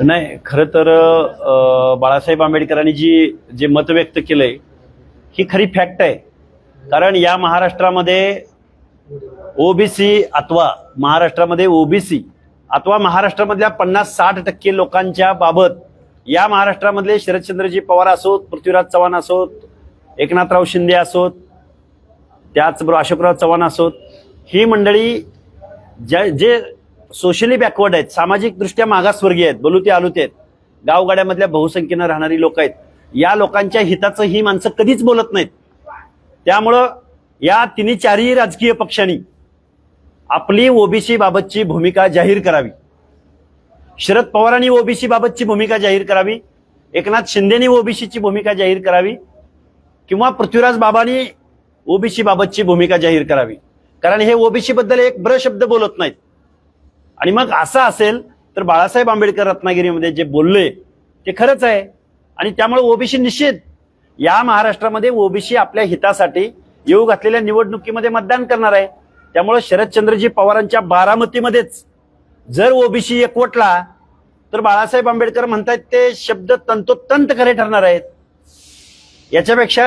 नाही खरं तर बाळासाहेब आंबेडकरांनी जी जे मत व्यक्त केलंय ही खरी फॅक्ट आहे. कारण या महाराष्ट्रामध्ये ओबीसी अथवा महाराष्ट्रामध्ये ओबीसी अथवा महाराष्ट्रामधल्या पन्नास साठ टक्के लोकांच्या बाबत या महाराष्ट्रामधले शरदचंद्रजी पवार असोत पृथ्वीराज चव्हाण असोत एकनाथराव शिंदे असोत त्याचबरोबर अशोकराव चव्हाण असोत ही मंडळी ज्या जे सोशली बॅकवर्ड आहेत. सामाजिकदृष्ट्या मागासवर्गीय आहेत. बलुते आलुते आहेत. गावगाड्यामधल्या बहुसंख्येनं राहणारी लोक आहेत. या लोकांच्या हिताचं ही माणसं कधीच बोलत नाहीत. त्यामुळं या तिन्ही चारही राजकीय पक्षांनी आपली ओबीसी बाबतची भूमिका जाहीर करावी. शरद पवारांनी ओबीसी बाबतची भूमिका जाहीर करावी. एकनाथ शिंदेनी ओबीसीची भूमिका जाहीर करावी. किंवा पृथ्वीराज बाबांनी ओबीसी बाबतची भूमिका जाहीर करावी. कारण हे ओबीसी बद्दल एक ब्र शब्द बोलत नाहीत. आणि मग असं असेल तर बाळासाहेब आंबेडकर रत्नागिरीमध्ये जे बोलले ते खरंच आहे. आणि त्यामुळे ओबीसी निश्चित. या महाराष्ट्रामध्ये ओबीसी आपल्या हितासाठी येऊ घातलेल्या निवडणुकीमध्ये मतदान करणार आहे. त्यामुळे शरदचंद्रजी पवारांच्या बारामतीमध्येच जर ओबीसी एकवटला तर बाळासाहेब आंबेडकर म्हणतात ते शब्द तंतोतंत खरे ठरणार आहेत. याच्यापेक्षा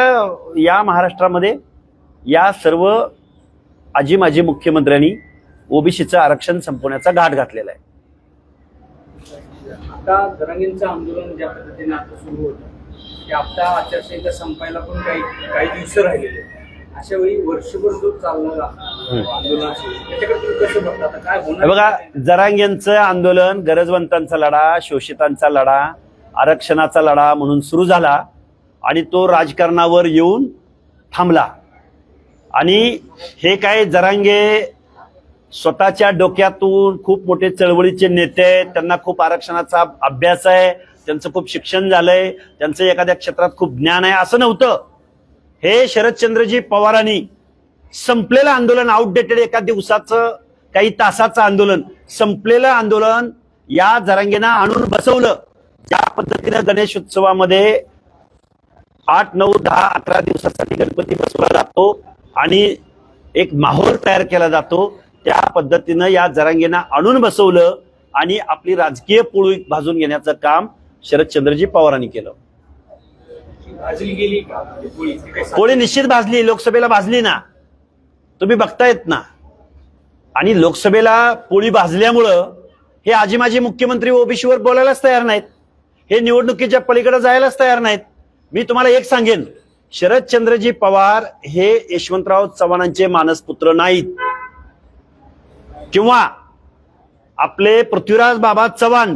या महाराष्ट्रामध्ये या सर्व आजी माजी मुख्यमंत्र्यांनी ओबीसीचं आरक्षण संपवण्याचा घाट घातलेला आहे. आता जरांगींचं आंदोलन ज्या पद्धतीने आता सुरू होतं ते आता आचारसंहिता संपायला पण काही काही दिवस राहिलेले. अशा वेळी वर्षभर जो चालणारा आंदोलन असेल त्याच्याकडे तुम्ही कसं बघता? आता काय होणार? बघा जरांगेंचं आंदोलन गरजवंतांचा लढा शोषितांचा लढा आरक्षणाचा लढा म्हणून सुरू झाला आणि तो राजकारणावर येऊन थांबला. आणि हे काय जरांगे स्वतःच्या डोक्यातून खूप मोठे चळवळीचे नेते आहेत. त्यांना खूप आरक्षणाचा अभ्यास आहे. त्यांचं खूप शिक्षण झालंय. त्यांचं एखाद्या क्षेत्रात खूप ज्ञान आहे. असं नव्हतं. हे शरदचंद्रजी पवारांनी संपलेलं आंदोलन आउटडेटेड एका दिवसाचं काही तासाचं आंदोलन संपलेलं आंदोलन या जरांगेना आणून बसवलं. ज्या पद्धतीनं गणेश उत्सवामध्ये आठ नऊ दहा अकरा दिवसासाठी गणपती बसवला जातो आणि एक माहोल तयार केला जातो. त्या पद्धतीनं या जरांगेना आणून बसवलं आणि आपली राजकीय पोळी भाजून घेण्याचं काम शरदचंद्रजी पवारांनी केलं. पोळी पोळी निश्चित भाजली लोकसभेला भाजली ना. तुम्ही बघतायत ना. आणि लोकसभेला पोळी भाजल्यामुळं हे आजी माजी मुख्यमंत्री ओबीसीवर बोलायलाच तयार नाहीत. हे निवडणुकीच्या पलीकडे जायलाच तयार नाहीत. मी तुम्हाला एक सांगेन. शरदचंद्रजी पवार हे यशवंतराव चव्हाणांचे मानसपुत्र नाहीत. किंवा आपले पृथ्वीराज बाबा चव्हाण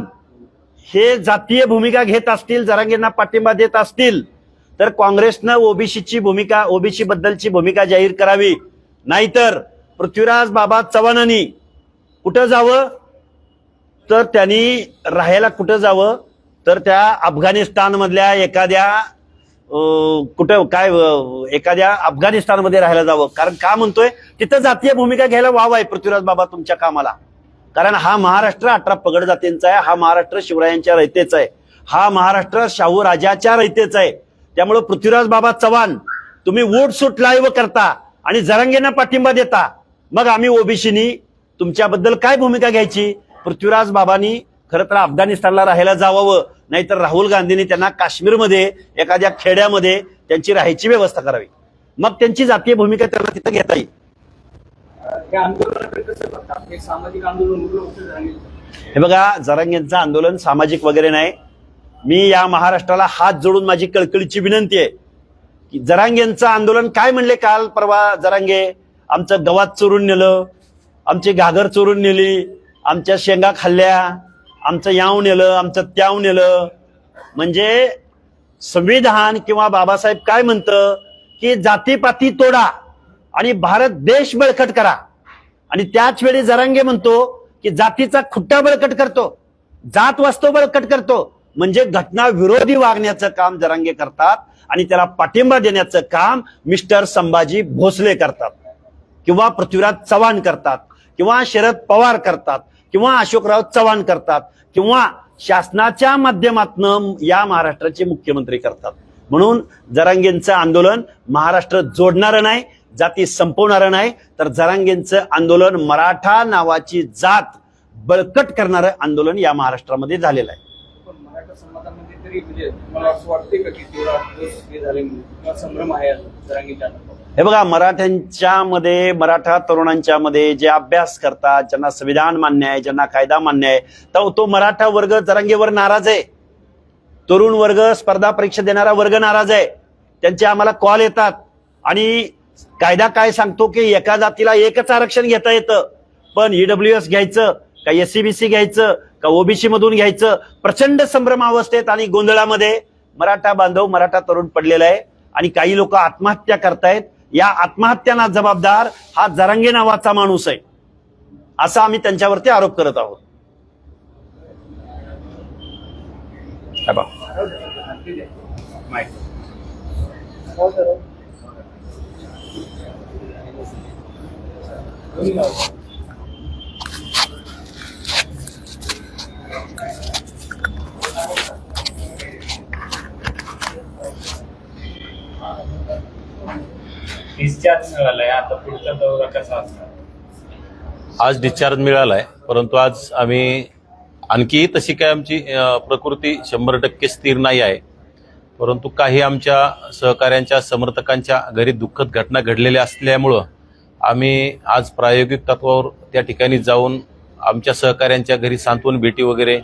हे जातीय भूमिका घेत असतील जरांगींना पाठिंबा देत असतील तर काँग्रेसनं ओबीसीची भूमिका ओबीसी बद्दलची भूमिका जाहीर करावी. नाहीतर पृथ्वीराज बाबा चव्हाणांनी कुठं जावं? तर त्यांनी राहायला कुठं जावं? तर त्या अफगाणिस्तानमधल्या एखाद्या कुठं काय एखाद्या अफगाणिस्तानमध्ये राहायला जावं. कारण का म्हणतोय तिथं जातीय भूमिका घ्यायला वाव आहे पृथ्वीराज बाबा तुमच्या कामाला. कारण हा महाराष्ट्र अठरा पगड जातींचा आहे हा महाराष्ट्र शिवरायांच्या रयतेचा आहे हा महाराष्ट्र शाहू राजाच्या रयतेचा आहे. त्यामुळे पृथ्वीराज बाबा चव्हाण तुम्ही वोट सूट लाईव्ह करता आणि जरांगेंना पाठिंबा देता. मग आम्ही ओबीसीनी तुमच्याबद्दल काय भूमिका घ्यायची? पृथ्वीराज बाबांनी खरं तर अफगाणिस्तानला राहायला जावावं नाहीतर राहुल गांधींनी त्यांना काश्मीरमध्ये एखाद्या खेड्यामध्ये त्यांची राहायची व्यवस्था करावी. मग त्यांची जातीय भूमिका त्यांना तिथं घेता येईल. हे जरांगीचं हे बघा जरांगेंचं आंदोलन सामाजिक वगैरे नाही. मी या महाराष्ट्राला हात जोडून माझी कळकळीची विनंती आहे की जरांगेंचं आंदोलन काय म्हणले काल परवा जरांगे? आमचं गवात चोरून नेलं आमची घागर चोरून नेली आमच्या शेंगा खाल्ल्या आमचं याव नेलं आमचं त्याव नेलं. म्हणजे संविधान किंवा बाबासाहेब काय म्हणतं? की जातीपाती तोडा आणि भारत देश बळकट करा. आणि त्याच वेळी जरांगे म्हणतो की जातीचा खुट्टा बळकट करतो जात वास्तव बळकट करतो. म्हणजे घटना विरोधी वागण्याचं काम जरांगे करतात आणि त्याला पाठिंबा देण्याचं काम मिस्टर संभाजी भोसले करतात. किंवा पृथ्वीराज चव्हाण करतात किंवा शरद पवार करतात. किंवा अशोकराव चव्हाण करतात किंवा शासनाच्या माध्यमातून या महाराष्ट्राचे मुख्यमंत्री करतात. म्हणून जरांगेंचं आंदोलन महाराष्ट्र जोडणारं नाही जाती संपवणारं नाही तर जरांगेंचं आंदोलन मराठा नावाची जात बळकट करणारं आंदोलन या महाराष्ट्रामध्ये झालेलं आहे. संभ्रम आहे हे बघा मराठ्यांच्या मध्ये मराठा तरुणांच्या मध्ये जे अभ्यास करतात ज्यांना संविधान मान्य आहे ज्यांना कायदा मान्य आहे तर तो मराठा वर्ग जरांगेवर नाराज आहे. तरुण वर्ग स्पर्धा परीक्षा देणारा वर्ग नाराज आहे. त्यांचे आम्हाला कॉल येतात. आणि कायदा काय सांगतो की एका जातीला एकच आरक्षण घेता येतं. पण ईडब्ल्यू एस घ्यायचं का एससीबीसी सी बी सी घ्यायचं का ओबीसी मधून घ्यायचं प्रचंड संभ्रमावस्थेत आणि गोंधळामध्ये मराठा बांधव मराठा तरुण पडलेला आहे. आणि काही लोक आत्महत्या करतायत. या आत्महत्यांना जबाबदार हा जरांगे नावाचा माणूस आहे. असा आम्ही त्यांच्यावरती आरोप करत आहोत. हे डिस्चार्ज मिळालाय. आता पुढचा दौरा कसा असणार? आज डिस्चार्ज मिळाला आहे परंतु आज आम्ही आणखी तशी काय आमची प्रकृती शंभर टक्के स्थिर नाही आहे. परंतु काही आमच्या सहकाऱ्यांच्या समर्थकांच्या घरी दुःखद घटना घडलेल्या असल्यामुळं आम्ही आज प्रायोगिक तत्वावर त्या ठिकाणी जाऊन आमच्या सहकाऱ्यांच्या घरी सांत्वन भेटी वगैरे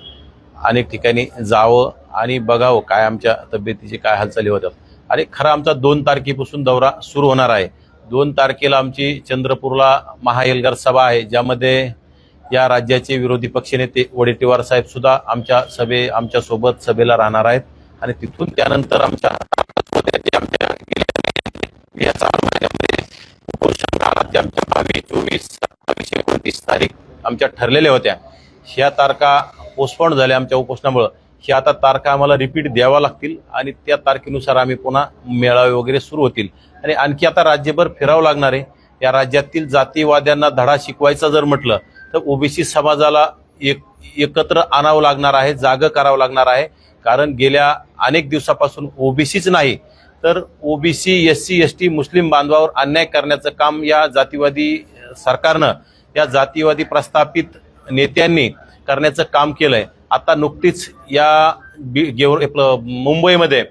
अनेक ठिकाणी जावं आणि बघावं काय आमच्या तब्येतीची काय हालचाली होतात. आणि खरा आमचा दोन तारखेपासून दौरा सुरू होणार आहे. दोन तारखेला आमची चंद्रपूरला महाएलगार सभा आहे ज्यामध्ये या राज्याचे विरोधी पक्षनेते वडेट्टीवार साहेब सुद्धा आमच्या सभे आमच्यासोबत सभेला राहणार आहेत. आणि तिथून त्यानंतर आमच्या आमच्या चोवीस सत्तावीस एकोणतीस तारीख आमच्या ठरलेल्या होत्या. ह्या तारखा पोस्टपोन झाल्या आमच्या उपोषणामुळं. ही आता तारखा आम्हाला रिपीट द्याव्या लागतील आणि त्या तारखेनुसार आम्ही पुन्हा मेळावे वगैरे सुरू होतील. आणि आणखी आता राज्यभर फिरावं लागणार आहे. या राज्यातील जातीवाद्यांना धडा शिकवायचा जर म्हटलं तर ओबीसी समाजाला एक एकत्र आणावं लागणार आहे जागं करावं लागणार आहे. कारण गेल्या अनेक दिवसापासून ओबीसीच नाही. तर O B C S C S T मुस्लिम बांधवावर अन्याय करण्याचं काम या जातीवादी सरकारनं या जातीवादी प्रस्थापित नेत्यांनी करण्याचं काम केलं आहे आता नुकतीच या बी- गेव- आपलं मुंबईमध्ये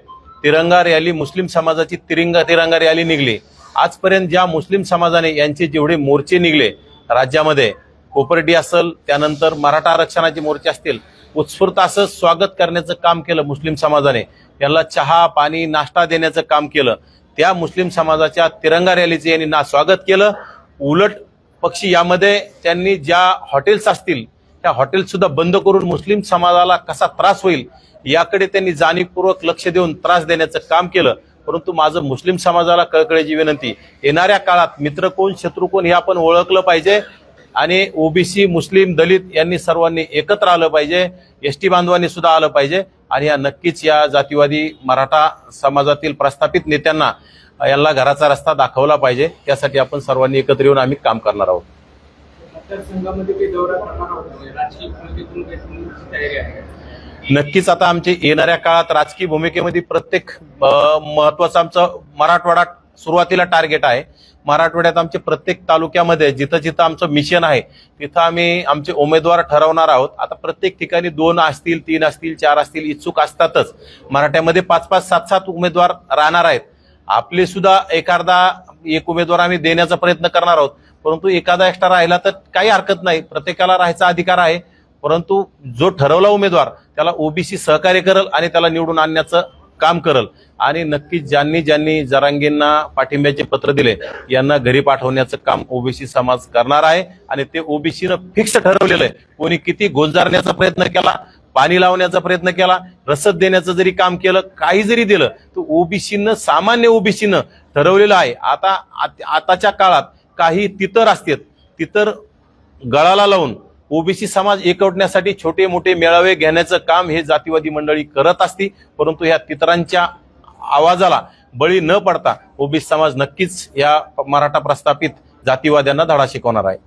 तिरंगा रॅली मुस्लिम समाजाची तिरंगा तिरंगा रॅली निघली. आजपर्यंत ज्या मुस्लिम समाजाने यांचे जेवढे मोर्चे निघले राज्यामध्ये कोपर्डी असेल त्यानंतर मराठा आरक्षणाचे मोर्चे असतील उत्स्फूर्त असं स्वागत करण्याचं काम केलं मुस्लिम समाजाने. यांना चहा पाणी नाश्ता देण्याचं काम केलं. त्या मुस्लिम समाजाच्या तिरंगा रॅलीचे यांनी ना स्वागत केलं. उलट पक्षी यामध्ये त्यांनी ज्या हॉटेल्स असतील त्या हॉटेल सुद्धा बंद करून मुस्लिम समाजाला कसा त्रास होईल याकडे त्यांनी जाणीवपूर्वक लक्ष देऊन त्रास देण्याचं काम केलं. परंतु माझं मुस्लिम समाजाला कळकळीची विनंती येणाऱ्या काळात मित्र कोण शत्रू कोण हे आपण ओळखलं पाहिजे. आणि ओबीसी मुस्लिम दलित यांनी सर्वांनी एकत्र आलं पाहिजे एस टी बांधवांनी सुद्धा आलं पाहिजे. आणि या नक्कीच या जातीवादी मराठा समाजातील प्रस्थापित नेत्यांना यांना घराचा रस्ता दाखवला पाहिजे. त्यासाठी आपण सर्वांनी एकत्र येऊन आम्ही काम करणार आहोत. मतदारसंघामध्ये काही दौरा करणार आहोत म्हणजे राजकीय भूमिकेतून काही तुमची तयारी आहे? नक्कीच आता आमची येणाऱ्या काळात राजकीय भूमिकेमध्ये प्रत्येक महत्वाचं आमचं मराठवाडा सुरुवातीला टार्गेट आहे. मराठवाड्यात आमचे प्रत्येक तालुक्यामध्ये जिथं जिथं आमचं मिशन आहे तिथं आम्ही आमचे उमेदवार ठरवणार आहोत. आता प्रत्येक ठिकाणी दोन असतील तीन असतील चार असतील इच्छुक असतातच. मराठ्यामध्ये पाच पाच सात सात उमेदवार राहणार आहेत. आपले सुद्धा एखादा एक उमेदवार आम्ही देण्याचा प्रयत्न करणार आहोत. परंतु एखादा एक्स्ट्रा राहिला तर काही हरकत नाही. प्रत्येकाला राहायचा अधिकार आहे. परंतु जो ठरवला उमेदवार त्याला ओबीसी सहकार्य करल आणि त्याला निवडून आणण्याचं काम करल. आणि नक्कीच ज्यांनी ज्यांनी जरांगींना पाठिंब्याचे पत्र दिले यांना घरी पाठवण्याचं काम ओबीसी समाज करणार आहे. आणि ते ओबीसीनं फिक्स ठरवलेलं आहे. कोणी किती गोंजारण्याचा प्रयत्न केला पाणी लावण्याचा प्रयत्न केला रसद देण्याचं जरी काम केलं काही जरी दिलं तर ओबीसीनं सामान्य ओबीसीनं ठरवलेलं आहे. आता आत- आताच्या काळात काही तितर असतात तितर गळाला लावून ओबीसी समाज एकवटण्यासाठी छोटे मोठे मेळावे घेण्याचं काम हे जातीवादी मंडळी करत असती परंतु ह्या तितरांच्या आवाजाला बळी न पडता ओबीसी समाज नक्कीच या मराठा प्रस्थापित जातीवाद्यांना धडा शिकवणार आहे.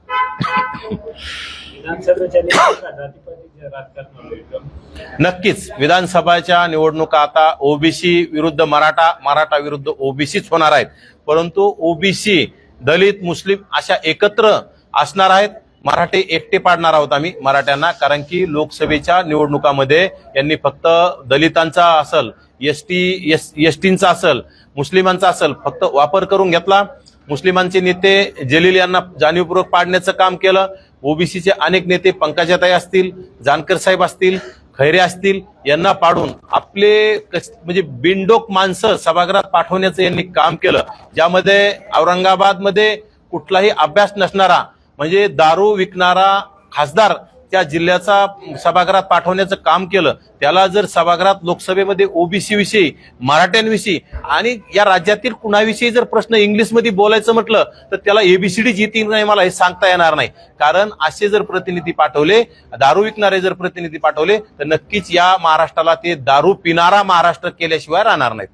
नक्कीच विधानसभाच्या निवडणुका आता ओबीसी विरुद्ध मराठा मराठा विरुद्ध ओबीसीच होणार आहेत. परंतु ओबीसी दलित मुस्लिम अशा एकत्र असणार आहेत. मराठे एकटे पाडणार आहोत आम्ही मराठ्यांना कारण की लोकसभेच्या निवडणुकामध्ये यांनी फक्त दलितांचा असल एस टी एस एस टींचा असल मुस्लिमांचा असल फक्त वापर करून घेतला. मुस्लिमांचे नेते जलील यांना जाणीवपूर्वक पाडण्याचं काम केलं. ओबीसीचे अनेक नेते पंकजाताई असतील जानकर साहेब असतील खैरे असतील यांना पाडून आपले कस- म्हणजे बिनडोक माणसं सभागृहात पाठवण्याचं यांनी काम केलं. ज्यामध्ये औरंगाबादमध्ये कुठलाही अभ्यास नसणारा म्हणजे दारू विकणारा खासदार त्या जिल्ह्याचा सभागृहात पाठवण्याचं काम केलं त्याला जर सभागृहात लोकसभेमध्ये ओबीसी विषयी मराठ्यांविषयी आणि या राज्यातील कुणाविषयी जर प्रश्न इंग्लिशमध्ये बोलायचं म्हटलं तर त्याला एबीसीडी येतील नाही मला हे सांगता येणार नाही. कारण असे जर प्रतिनिधी पाठवले दारू विकणारे जर प्रतिनिधी पाठवले तर नक्कीच या महाराष्ट्राला ते दारू पिणारा महाराष्ट्र केल्याशिवाय राहणार नाहीत.